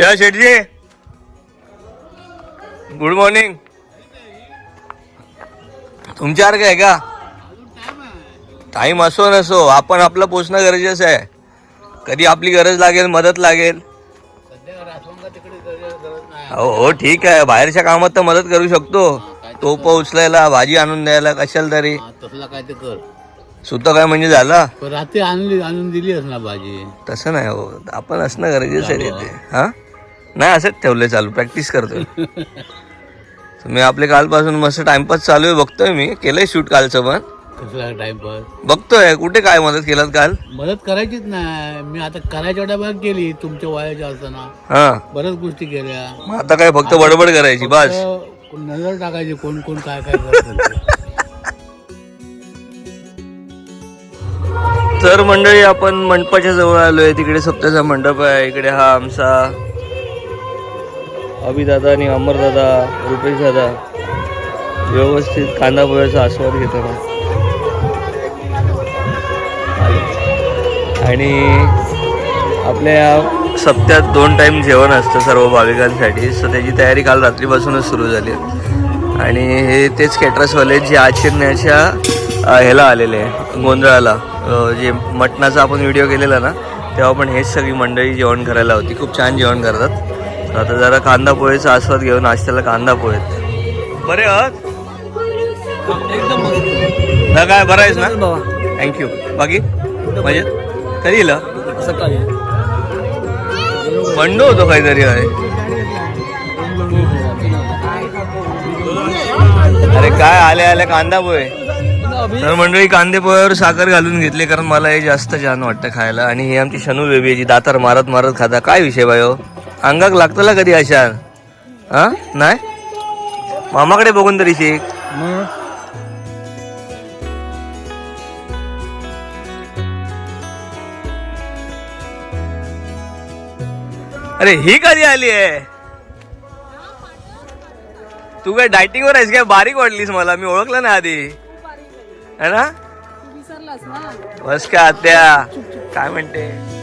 या शेठजी. Good morning तुमच्यासारखं आहे का? टाइम असो नसो आपण आपलं पोचणं गरजेचं आहे. कधी आपली गरज लागेल मदत लागेल. हो हो ठीक आहे. बाहेरच्या कामात तर मदत करू शकतो. टोप उचलायला भाजी आणून द्यायला कशाला तरी. तसला काय ते कर. सुद्धा काय म्हणजे झाला? पण रात्री आणली आणून दिली ना भाजी. तसं नाही हो. आपण असणं गरजेचं आहे तिथे. हा? नाही असंच ठेवलंय चालू प्रॅक्टिस करतोय. तुम्ही आपले कालपासून मस्त टाइमपास चालू आहे बघतोय मी. केलंय शूट कालचं पण. कसला टाइमपास बघतोय कुठे काय मदत केलात काल? मदत करायचीच नाही. मी आता करायच्या डब्यात केली तुमच्या वयाच्या असताना. हा. बऱ्याच गोष्टी केल्या. मग आता काय फक्त बडबड करायची बस. नजर टाकायची कोण कोण काय काय करत तर मंडळी आपण मंडपाच्या जवळ आलोय. तिकडे सप्त्याचा मंडप आहे इकडे हा आमचा अभिदादा आणि अमरदादा रुपेश दादा व्यवस्थित कांदा पोह्याचा आस्वाद घेताना. आणि आपल्या या सप्त्यात दोन टाईम जेवण असतं सर्व भाविकांसाठी. सो त्याची तयारी काल रात्रीपासूनच सुरू झाली. आणि हे तेच कॅटरसवाले जे आचिरण्याच्या ह्याला आलेले आहे, गोंधळाला. जे मटणाचा आपण व्हिडिओ केलेला ना तेव्हा पण हेच सगळी मंडळी जेवण करायला होती. खूप छान जेवण करतात. आता जरा कांदा पोहेचा आस्वाद घेऊन नाश्त्याला कांदा पोहेत बरे आहात? काय बरं आहेस ना? थँक्यू बाकी? म्हणजे कधी सकाळी. बंड होतो काहीतरी आहे. अरे काय आले आले कांदा पोहे? तर मंडळी कांदे पोह्यावर साखर घालून घेतले कारण मला हे जास्त छान वाटतं खायला. आणि ही आमची शनू बेबी जी दातार मारत मारत खाता. काय विषय बाय? अंगाक लागतला कधी अशा? हा? नाही? मामाकडे बघून तरी शिक. अरे ही कधी आली आहे? तू काय डायटिंग वर आहेस काय? बारीक वाटलीस मला. मी ओळखलं ना आधी. है ना? बस का आत्या? काय म्हणते?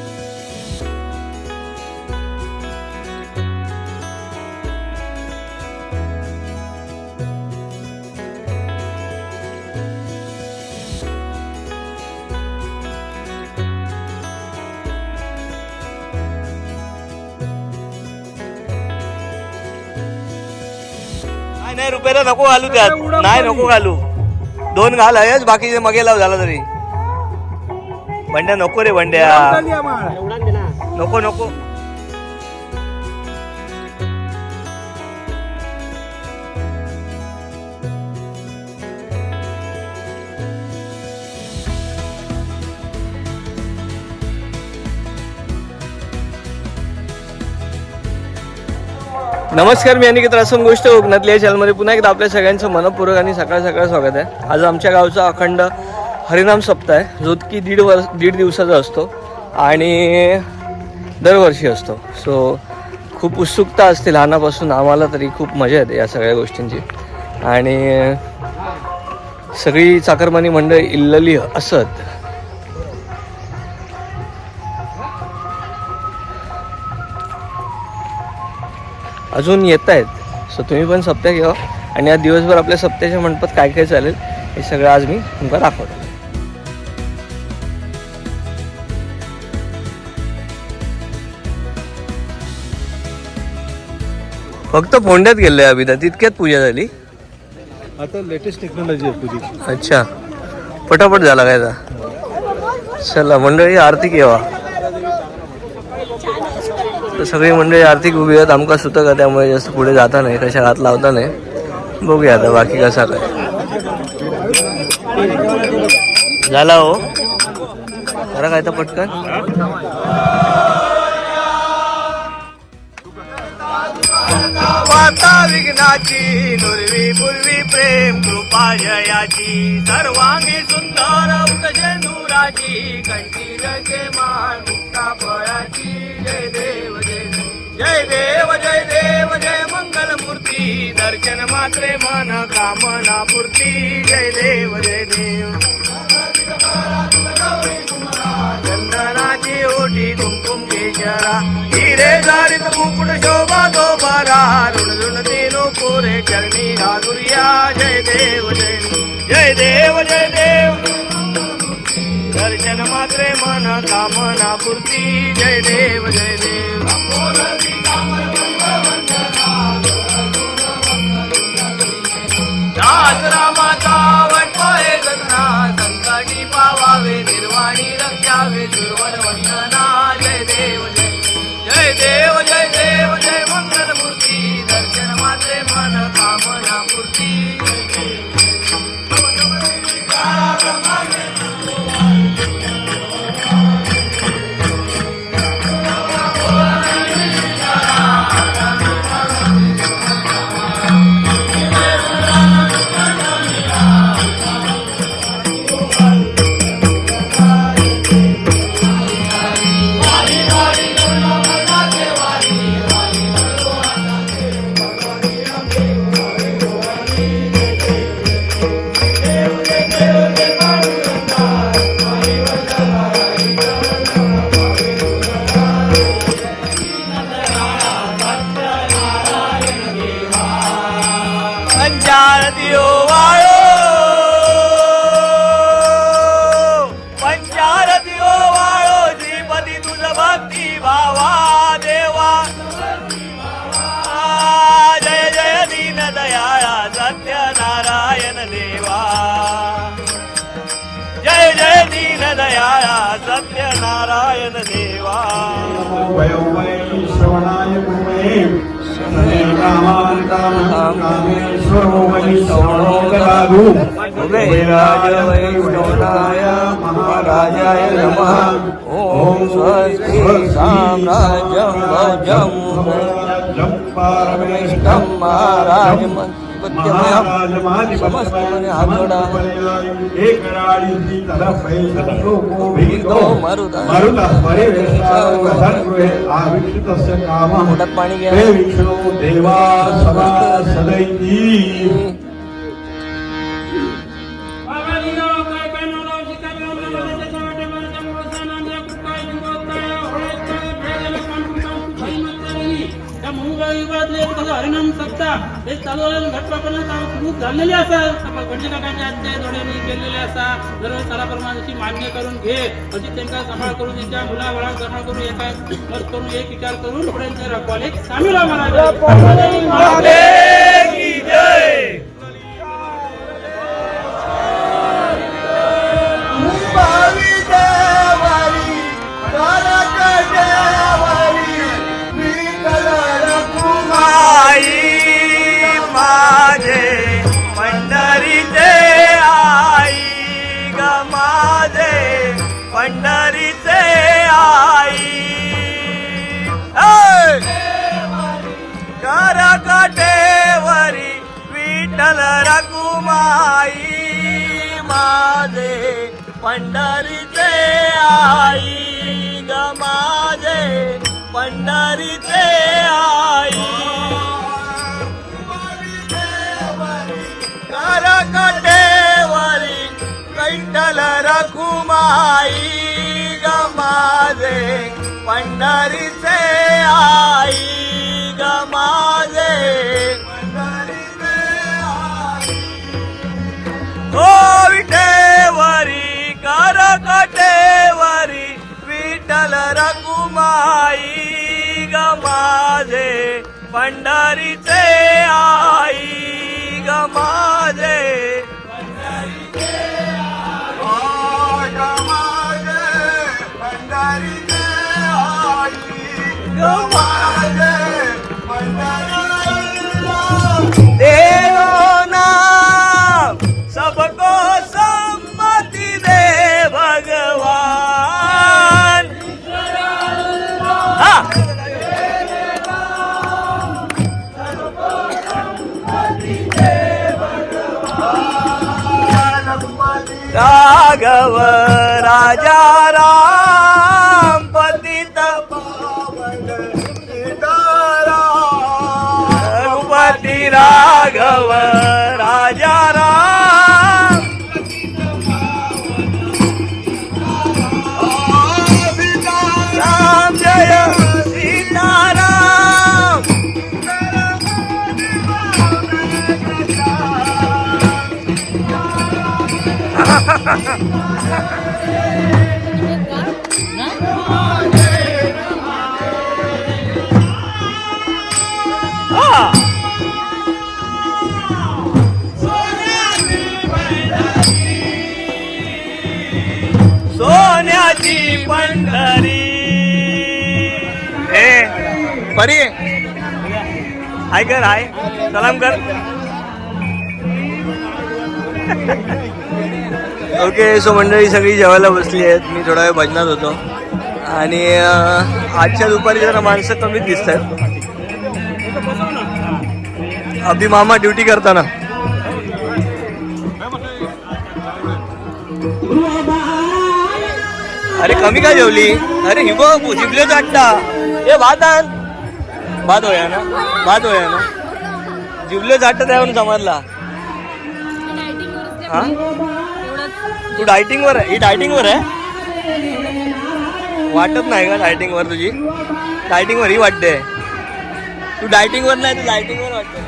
नाही नाही रुपयाला नको घालू त्यात. नाही नको घालू. दोन घाल आहेस बाकीचे मगे लाव झाला तरी. बंड्या नको रे बंड्या. नको नको. नमस्कार मी अनिकेत रासम गोष्ट कोकणातली या चॅनलमध्ये पुन्हा एकदा आपल्या सगळ्यांचं मनपूर्वक आणि सकाळ सकाळ स्वागत आहे. आज आमच्या गावचा अखंड हरिनाम सप्ताह आहे जो की दीड वर्ष दीड दिवसाचा असतो आणि दरवर्षी असतो. सो खूप उत्सुकता असते लहानापासून आम्हाला तरी खूप मजा येते या सगळ्या गोष्टींची. आणि सगळी चाकरमानी मंडळी इल्लली असत अजून येत आहेत. सो तुम्ही पण सप्त्या घ्या आणि आज दिवसभर आपल्या सप्त्याच्या मंडपात काय काय चालेल हे सगळं आज मी तुम्हाला दाखवतो. फक्त फोंड्यात गेले अभिदा तितक्यात पूजा झाली. आता लेटेस्ट टेक्नॉलॉजी आहे तुझी अच्छा. पटापट झाला काय? चला मंडळी आरती केव्हा तर सगळी मंडळी आर्थिक उभी आहेत. आमका सुतक आहे त्यामुळे जास्त पुढे जाता नाही. कशा हात लावता नाही. बघूया आता बाकी कसा काय. झाला हो. खरं काय तर पटकन. दाता विघ्नाची नुरवी पूर्वी प्रेम कृपा जयाची सर्वांगी सुंदर उदजनुराची कंठीरचे मान मुक्ता फळाची जय देव जय देव. जय देव जय देव जय मंगल मूर्ती दर्शन मात्रे मन कामना पूर्ती. जय देव जय देव. चंदनाची ओटी कुंकू ओंकेश्वरा हिरे जारीत मुकुट शोभा तो बरा ऋण ऋण तेनो कोरे चरणी राधुर्या जय देव जय जय देव जय देव दर्शन मात्रे मन कामना पूर्ती जय दयाळा सत्यनारायण देवा. श्रवणाय गुरुवे कामान कामं कामेश्वरो वै श्रवणो ददातु कुबेराय वैष्णवनाय महाराजाय नमः। ॐ स्वस्ति साम्राज्यं भोजं। तं महाराजमन्त्यमयं समस्तमने हातोडा मरुत परिवेशावसर्गृहे आविष्कृतस्य कामः पोटात पाणी घ्या हे विष्णू देवा हरिनाम सप्ता हे चालू घटपापर्यंत खूप झालेले असतात गणजी काकांच्या आजच्या जोड्यांनी केलेले असा जर सणाप्रमाणे मान्य करून घे अशी त्यांचा सांभाळ करून त्यांच्या मुलाबाळा सांभाळ करून एका मत करून एक विचार करून थोड्यांचे रखवाले सामील आम्हाला आई ग माझे पंढरीचे आई. कर कैठल रघुमाई ग माझे पंढरीचे आई ग विठ्ठल रघुमाई ग माझे पंढरीचे आई ग माझे पंढरीचे राघव राजा राम पतित पावन रघुपती राघव सोन्याची पंढरी. ए परी. हाय कर हाय. सलाम कर. ओके सो मंडळी सगळी जेवायला बसली आहेत. मी थोडा वेळ भजनात होतो. आणि आजच्या दुपारी जरा माणसं कमीच दिसत आहेत. अभि मामा ड्युटी करताना. अरे कमी का जेवली? अरे ही बघ जिंकले चाटता ए भात आण. भात होया ना? भात होया ना? जिवले चाटत त्यावरून समजला. हा? तू डायटिंग वर आहे ही डायटिंग वर आहे? वाटत नाही का डायटिंग वर तुझी? डायटिंग वर ही वाटते. तू डायटिंग वर नाही तू डायटिंग वर वाटते.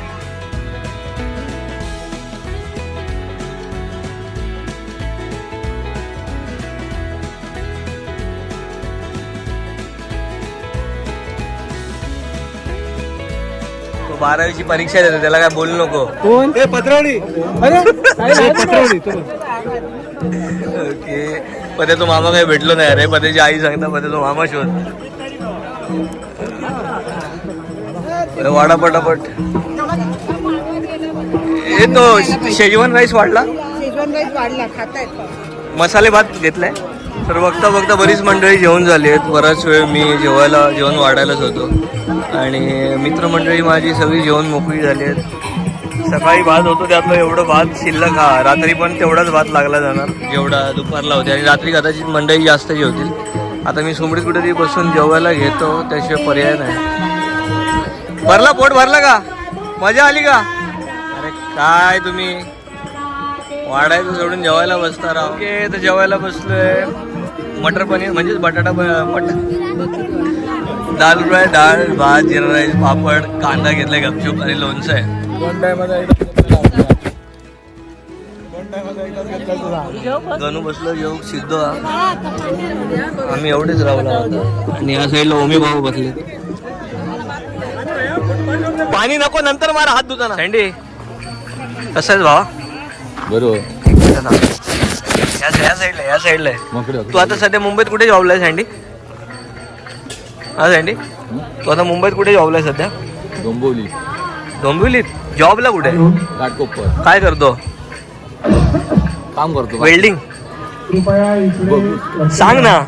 तो बारावीची परीक्षा देतो त्याला काय बोलू नको. कोण? ते पत्रवडी अरे पत्रवडी ओके. पदे तो मामा काही भेटलो नाही अरे पदेची आई सांगता पदे तो मामा शोध अरे वाडा पटापट. ए तो शेजवान राईस वाढला? शेजवान राईस वाढला खातायत. मसाले भात घेतलाय? तर बघता बघता बरीच मंडळी जेवण झाली आहेत. बराच वेळ मी जेवायला जेवण वाढायलाच होतो. आणि मित्रमंडळी माझी सगळी जेवण मोकळी झाली आहेत. सकाळी भात होतो त्यातलं एवढं भात शिल्लक हा. रात्री पण तेवढाच भात लागला जाणार. जेवढा दुपारला होते आणि रात्री कदाचित मंडई जास्त जेवतील आता मी सुमडीत कुठेतरी बसून जेवायला घेतो त्याशिवाय पर्याय नाही. भरला पोट भरला का? मजा आली का? अरे काय तुम्ही? वाढायचं सोडून जेवायला बसता राव. ओके तर जेवायला बसलोय. मटर पनीर म्हणजेच बटाटा ब- मट दाल फ्राय डाळ भात जिरा राईस पापड कांदा घेतलाय गपचूप आणि लोणचं आहे. गणू बसलो योग सिद्ध आम्ही एवढेच राहू आणि या साईडला ओमी भाऊ बसले. पाणी नको नंतर मारा हात धुताना. सँडी कसं आहे भावा. बरोबर. या या साईडला या साईडला तू आता सध्या मुंबईत कुठे जॉबला आहे सँडी हा सँडी तू आता मुंबईत कुठे जॉबला आहे सध्या? डोंबवली. डोंबिवलीत? जॉबला कुठे? घाटकोपर. काय करतो? काम करतो. वेल्डिंग? सांग ना.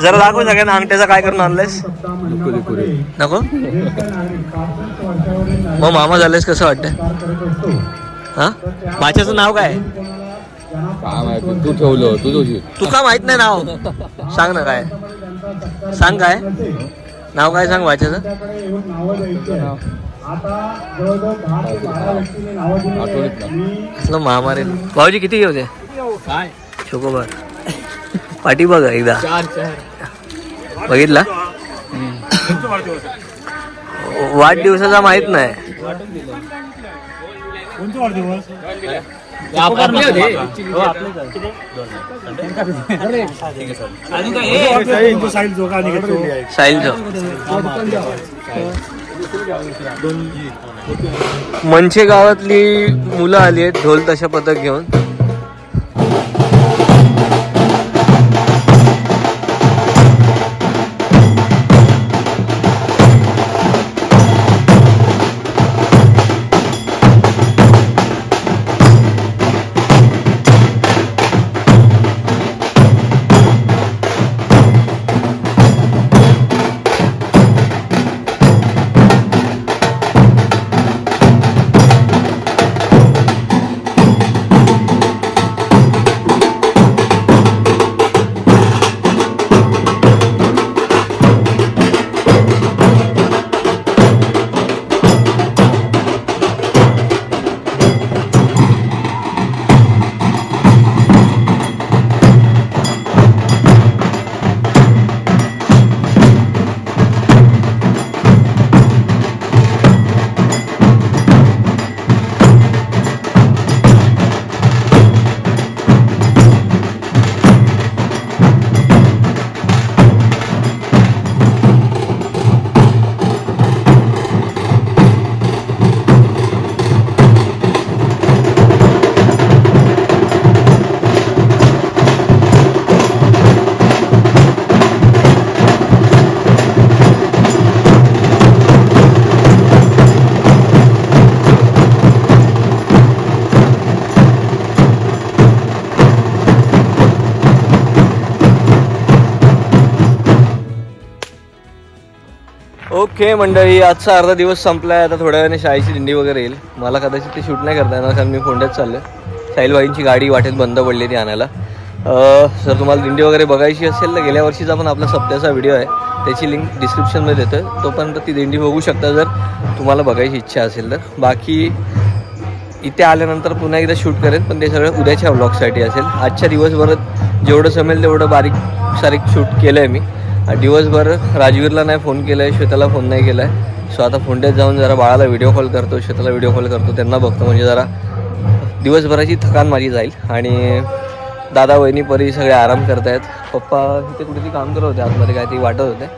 जरा दाखव सगळ्यांना अंगठ्याचा काय करून आणलायस. नको मग मामा झालेस कसं वाटतंय? हा? भाच्याचं नाव काय? तू ठेवलं तू दोषी तू का माहीत नाही नाव. सांग ना काय. सांग काय. नाव काय सांग ना असलं महामारी. भाऊजी किती होते काय? चोकोबार पाठी बघा एकदा. चार चार. बघितला? वाढदिवसाचा माहीत नाही. साहिलचं मनशे गावातली मुलं आली आहेत ढोल तशा पथक घेऊन. ओके मंडळी आजचा अर्धा दिवस संपलाय. आता थोड्या वेळाने शाळेची दिंडी वगैरे येईल. मला कदाचित ते शूट नाही करता येणार कारण मी फोंड्यात चाललो साहिलबाईंची गाडी वाटेत बंद पडली ती आणायला. सर तुम्हाला दिंडी वगैरे बघायची असेल तर गेल्या वर्षीचा पण आपला सप्त्याचा व्हिडिओ आहे. त्याची लिंक डिस्क्रिप्शनमध्ये देतो तोपर्यंत ती दिंडी बघू शकता जर तुम्हाला बघायची इच्छा असेल तर. बाकी इथे आल्यानंतर पुन्हा एकदा शूट करेन पण ते सगळं उद्याच्या व्लॉगसाठी असेल. आजच्या दिवसभरात जेवढं जमेल तेवढं बारीक सारीक शूट केलं आहे मी. दिवसभर राजवीरला नाही फोन केला आहे श्वेताला फोन नाही केला आहे सो आता फोंड्यात जाऊन जरा बाळाला व्हिडिओ कॉल करतो श्वेताला व्हिडिओ कॉल करतो त्यांना बघतो. म्हणजे जरा दिवसभराची थकान माझी जाईल. आणि दादा वहिनी परी सगळे आराम करतायत. पप्पा तिथे कुठेतरी काम करत होते आतमध्ये काय ती वाटत होते.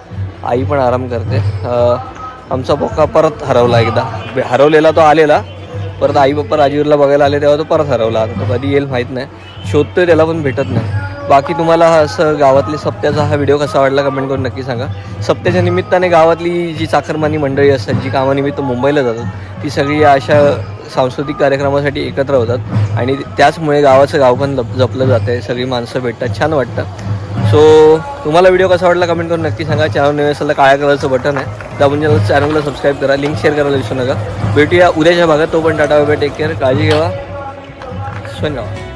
आई पण आराम करते. आमचा पप्पा परत हरवला एकदा. बे- हरवलेला तो आलेला. परत आई पप्पा राजवीरला बघायला आले तेव्हा तो परत हरवला. आता तो कधी येईल माहीत नाही. शोधतोय त्याला पण भेटत नाही. बाकी तुम्हाला हा असं गावातली सप्त्याचा हा व्हिडिओ कसा वाटला कमेंट करून नक्की सांगा. सप्त्याच्या निमित्ताने गावातली जी चाकरमानी मंडळी असतात जी कामानिमित्त मुंबईला जातात ती सगळी अशा सांस्कृतिक कार्यक्रमासाठी एकत्र होतात आणि त्याचमुळे गावाचं गाव पण लप जपलं जातं आहे सगळी माणसं भेटतात छान वाटतं. सो तुम्हाला व्हिडिओ कसा वाटला कमेंट करून नक्की सांगा. चॅनल नवीन काळ्या कलरचं बटन आहे. दाबून चॅनल चॅनलला सबस्क्राईब करा लिंक शेअर करायला विसरू नका. भेटूया उद्याच्या भागात. तो पण टाटा बाय टेक केअर काळजी घ्यावा धन्यवाद